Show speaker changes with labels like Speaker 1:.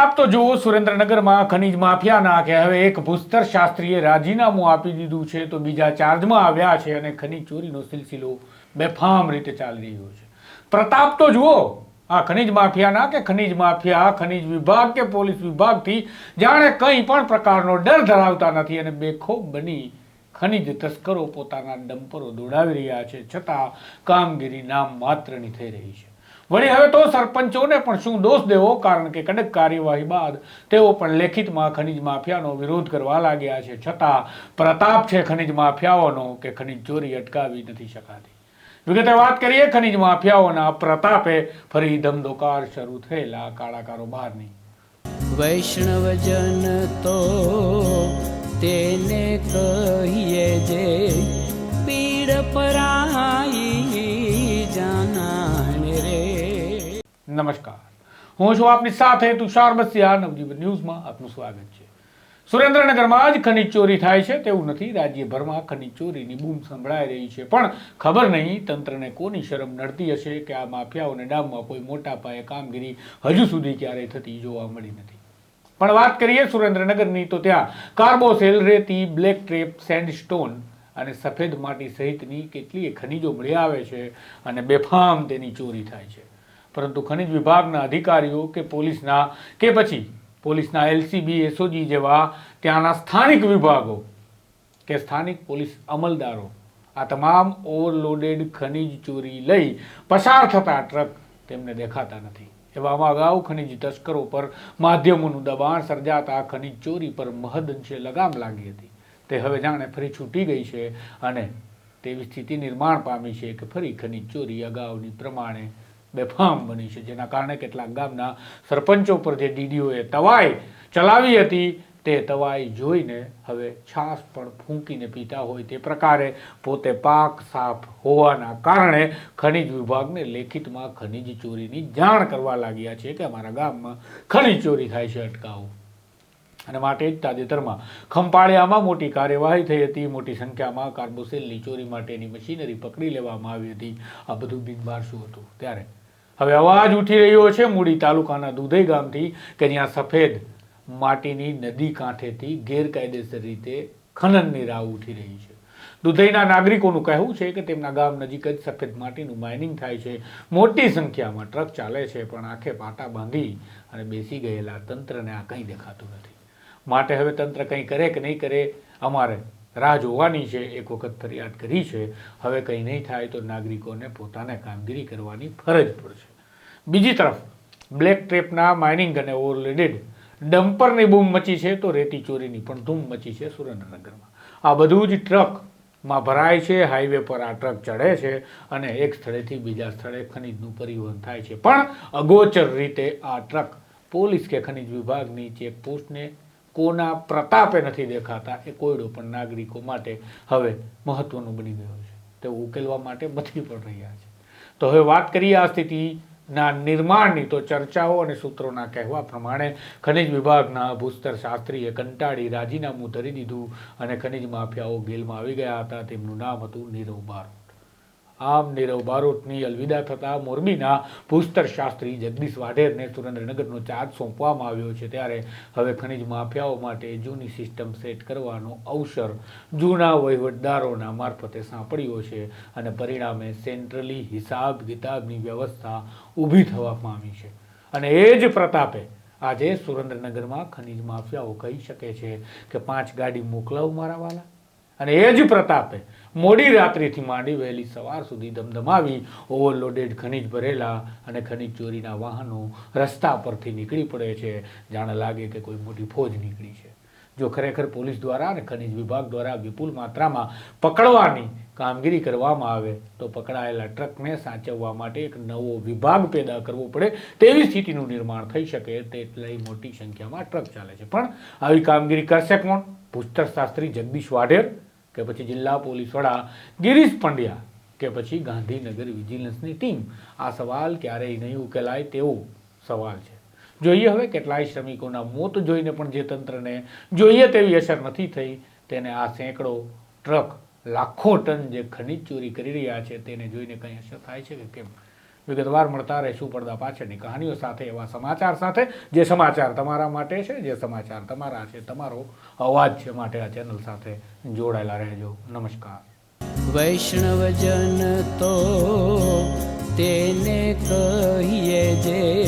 Speaker 1: પ્રતાપ તો જુઓ, સુરેન્દ્રનગરમાં ખનીજ માફિયાના કે હવે એક ભૂસ્તર શાસ્ત્રીએ રાજીનામું આપી દીધું છે, તો બીજા ચાર્જમાં આવ્યા છે અને ખનીજ ચોરીનો સિલસિલો બેફામ રીતે ચાલી રહ્યો છે. પ્રતાપ તો જુઓ, આ ખનીજ માફિયાના કે ખનીજ માફિયા, ખનીજ વિભાગ કે પોલીસ વિભાગથી જાણે કંઈ પણ પ્રકારનો ડર ધરાવતા નથી અને બેખોબ બની ખનીજ તસ્કરો પોતાના ડમ્પરો દોડાવી રહ્યા છે, છતાં કામગીરી નામ માત્રની થઈ રહી છે. વળી હવે તો સરપંચોને પણ શું દોષ દેવો? કારણ કે કડક કાર્યવાહી બાદ તેઓ પણ લેખિતમાં ખનીજ માફિયાનો વિરોધ કરવા લાગ્યા છે. છતાં પ્રતાપ છે ખનીજ માફિયાઓનો કે ખનીજ ચોરી અટકાવી નથી શકાતી. વિગતે વાત કરીએ, ખનીજ માફિયાઓના પ્રતાપે ફરી ધમધોકાર શરૂ થયેલા કાળા કારોબારની.
Speaker 2: વૈષ્ણવજન તો તેને કહીએ જે
Speaker 1: નમસ્કાર. હું છું આપની સાથે તુષાર બસિયા નવજીવન ન્યૂઝમાં આપનું સ્વાગત છે. સુરેન્દ્રનગરમાં જ ખનીજ ચોરી થાય છે તેવું નથી, રાજ્યભરમાં ખનીજ ચોરીની બૂમ સંભળાઈ રહી છે. પણ ખબર નહીં તંત્રને કોની શરમ નડતી હશે કે આ માફિયાઓને ડામમાં કોઈ મોટા પાયે કામગીરી હજુ સુધી ક્યારેય થતી જોવા મળી નથી. પણ વાત કરીએ સુરેન્દ્રનગરની, તો ત્યાં કાર્બોસેલ, રેતી, બ્લેક ટ્રેપ, સેન્ડસ્ટોન અને સફેદ માટી સહિતની કેટલીય ખનિજો મળી આવે છે અને બેફામ તેની ચોરી થાય છે. પરંતુ ખનિજ વિભાગના અધિકારીઓ કે પોલીસના કે પછી પોલીસના એલસીબી, એસઓજી જેવા ત્યાંના સ્થાનિક વિભાગો કે સ્થાનિક પોલીસ અમલદારો આ તમામ ઓવરલોડેડ ખનિજ ચોરી લઈ પસાર થતા ટ્રક તેમને દેખાતા નથી. એવામાં અગાઉ ખનિજ તસ્કરો પર માધ્યમોનું દબાણ સર્જાતા ખનિજ ચોરી પર મહદઅંશે લગામ લાગી હતી. તે હવે જાણે ફરી છૂટી ગઈ છે અને તેવી સ્થિતિ નિર્માણ પામી છે કે ફરી ખનિજ ચોરી અગાઉની પ્રમાણે બેફામ બની છે, જેના કારણે કેટલાક ગામના સરપંચો પર જે ડીડીઓએ તવાઈ ચલાવી હતી, તે તવાઈ જોઈને હવે છાસ પણ ફૂંકીને પીતા હોય તે પ્રકારે પોતે પાક સાફ હોવાના કારણે ખનિજ વિભાગને લેખિતમાં ખનિજ ચોરીની જાણ કરવા લાગ્યા છે કે અમારા ગામમાં ખનિજ ચોરી થાય છે અટકાવો. અને માટે જ તાજેતરમાં ખંપાળિયામાં મોટી કાર્યવાહી થઈ હતી. મોટી સંખ્યામાં કાર્બોસેલની ચોરી માટેની મશીનરી પકડી લેવામાં આવી હતી. આ બધું બિનબાર હતું. ત્યારે હવે અવાજ ઉઠી રહ્યો છે મૂડી તાલુકાના દુધઈ ગામથી કે જ્યાં સફેદ માટીની નદી કાંઠેથી ગેરકાયદેસર રીતે ખનનની રાવ ઉઠી રહી છે. દુધઈના નાગરિકોનું કહેવું છે કે તેમના ગામ નજીક જ સફેદ માટીનું માઇનિંગ થાય છે. મોટી સંખ્યામાં ટ્રક ચાલે છે, પણ આંખે પાટા બાંધી અને બેસી ગયેલા તંત્રને આ કંઈ દેખાતું નથી. માટે હવે તંત્ર કંઈ કરે કે નહીં કરે, અમારે રાહ જોવાની છે. એક વખત ફરિયાદ કરી છે. હવે કંઈ નહીં થાય તો નાગરિકોને પોતાને કામગીરી કરવાની ફરજ પડશે. બીજી તરફ બ્લેક ટ્રેપના માઇનિંગ અને ઓવરલોડેડ ડમ્પરની બૂમ મચી છે તો રેતી ચોરીની પણ ધૂમ મચી છે સુરેન્દ્રનગરમાં. આ બધું જ ટ્રકમાં ભરાય છે હાઈવે પર આ ટ્રક ચડે છે અને એક સ્થળેથી બીજા સ્થળે ખનીજનું પરિવહન થાય છે. પણ અગોચર રીતે આ ટ્રક પોલીસ કે ખનિજ વિભાગની ચેકપોસ્ટને કોના પ્રતાપે નથી દેખાતા એ કોયડો પણ નાગરિકો માટે હવે મહત્વનું બની ગયો છે. તે ઉકેલવા માટે મથી પણ રહ્યા છે. તો હવે વાત કરીએ આ સ્થિતિના નિર્માણની તો ચર્ચાઓ અને સૂત્રોના કહેવા પ્રમાણે ખનિજ વિભાગના ભૂસ્તર શાસ્ત્રીએ કંટાળી રાજીનામું ધરી દીધું અને ખનિજ માફિયાઓ ગેલમાં આવી ગયા હતા. તેમનું નામ હતું નીરવ બારોટ આમ નીરવ બારોટની અલવિદા થતાં મોરબીના ભૂસ્તર શાસ્ત્રી જગદીશ વાઢેરને સુરેન્દ્રનગરનો ચાર્જ સોંપવામાં આવ્યો છે. ત્યારે હવે ખનિજ માફિયાઓ માટે જૂની સિસ્ટમ સેટ કરવાનો અવસર જૂના વહીવટદારોના મારફતે સાંપડ્યો છે અને પરિણામે સેન્ટ્રલી હિસાબ કિતાબની વ્યવસ્થા ઊભી થવા પામી છે. અને એ જ પ્રતાપે આજે સુરેન્દ્રનગરમાં ખનિજ માફિયાઓ કહી શકે છે કે પાંચ ગાડી મોકલાવ મારા વાલા. અને એ જ પ્રતાપે મોડી રાત્રિથી માંડી વહેલી સવાર સુધી ધમધમાવી ઓવરલોડેડ ખનીજ ભરેલા અને ખનીજ ચોરીના વાહનો રસ્તા પરથી નીકળી પડે છે. જાણે લાગે કે કોઈ મોટી ફોજ નીકળી છે. જો ખરેખર પોલીસ દ્વારા અને ખનીજ વિભાગ દ્વારા વિપુલ માત્રામાં પકડવાની કામગીરી કરવામાં આવે, તો પકડાયેલા ટ્રકને સાચવવા માટે એક નવો વિભાગ પેદા કરવો પડે તેવી સ્થિતિનું નિર્માણ થઈ શકે તેટલી મોટી સંખ્યામાં ટ્રક ચાલે છે. પણ આવી કામગીરી કરશે કોણ? ભૂસ્તર શાસ્ત્રી જગદીશ વાઢેર કે પછી જિલ્લા પોલીસ વડા ગિરીશ પંડ્યા, કે પછી ગાંધીનગર વિજિલન્સની ટીમ. આ સવાલ ક્યારેય નહીં ઉકેલાય તેવો સવાલ છે. જોઈએ હવે કેટલાય શ્રમિકોના મોત જોઈને પણ જે તંત્રને જોઈએ તેવી અસર નથી થઈ, તેને આ સેંકડો ટ્રક લાખો ટન જે ખનિજ ચોરી કરી રહ્યા છે, તેને જોઈને કંઈ અસર થાય છે કે કેમ? વિગતવાર મળતા રહેશું પડદા પાછળની કહાનીઓ સાથે, એવા સમાચાર સાથે. જે સમાચાર તમારા માટે છે, જે સમાચાર તમારા છે, તમારો અવાજ છે માટે આ ચેનલ સાથે જોડાયેલા રહેજો. નમસ્કાર.
Speaker 2: વૈષ્ણવજન તો તેને કહીએ જે